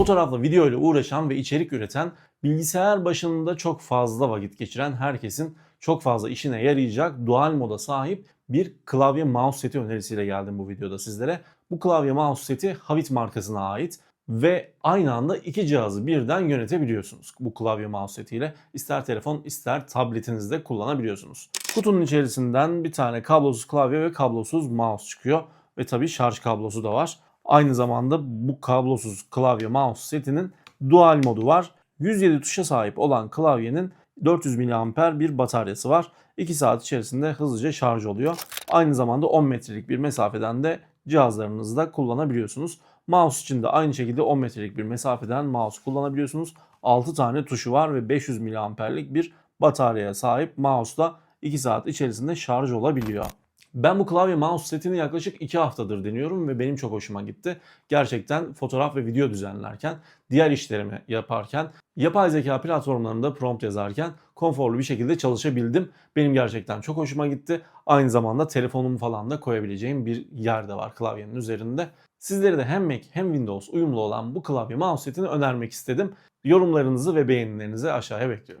Fotoğrafla video ile uğraşan ve içerik üreten, bilgisayar başında çok fazla vakit geçiren herkesin çok fazla işine yarayacak dual moda sahip bir klavye mouse seti önerisiyle geldim bu videoda sizlere. Bu klavye mouse seti Havit markasına ait ve aynı anda iki cihazı birden yönetebiliyorsunuz. Bu klavye mouse setiyle ister telefon ister tabletinizde kullanabiliyorsunuz. Kutunun içerisinden bir tane kablosuz klavye ve kablosuz mouse çıkıyor ve tabii şarj kablosu da var. Aynı zamanda bu kablosuz klavye mouse setinin dual modu var. 107 tuşa sahip olan klavyenin 400 mAh bir bataryası var. 2 saat içerisinde hızlıca şarj oluyor. Aynı zamanda 10 metrelik bir mesafeden de cihazlarınızda kullanabiliyorsunuz. Mouse için de aynı şekilde 10 metrelik bir mesafeden mouse kullanabiliyorsunuz. 6 tane tuşu var ve 500 mAh'lik bir bataryaya sahip mouse da 2 saat içerisinde şarj olabiliyor. Ben bu klavye mouse setini yaklaşık 2 haftadır deniyorum ve benim çok hoşuma gitti. Gerçekten fotoğraf ve video düzenlerken, diğer işlerimi yaparken, yapay zeka platformlarında prompt yazarken konforlu bir şekilde çalışabildim. Benim gerçekten çok hoşuma gitti. Aynı zamanda telefonumu falan da koyabileceğim bir yer de var klavyenin üzerinde. Sizlere de hem Mac hem Windows uyumlu olan bu klavye mouse setini önermek istedim. Yorumlarınızı ve beğenilerinizi aşağıya bekliyorum.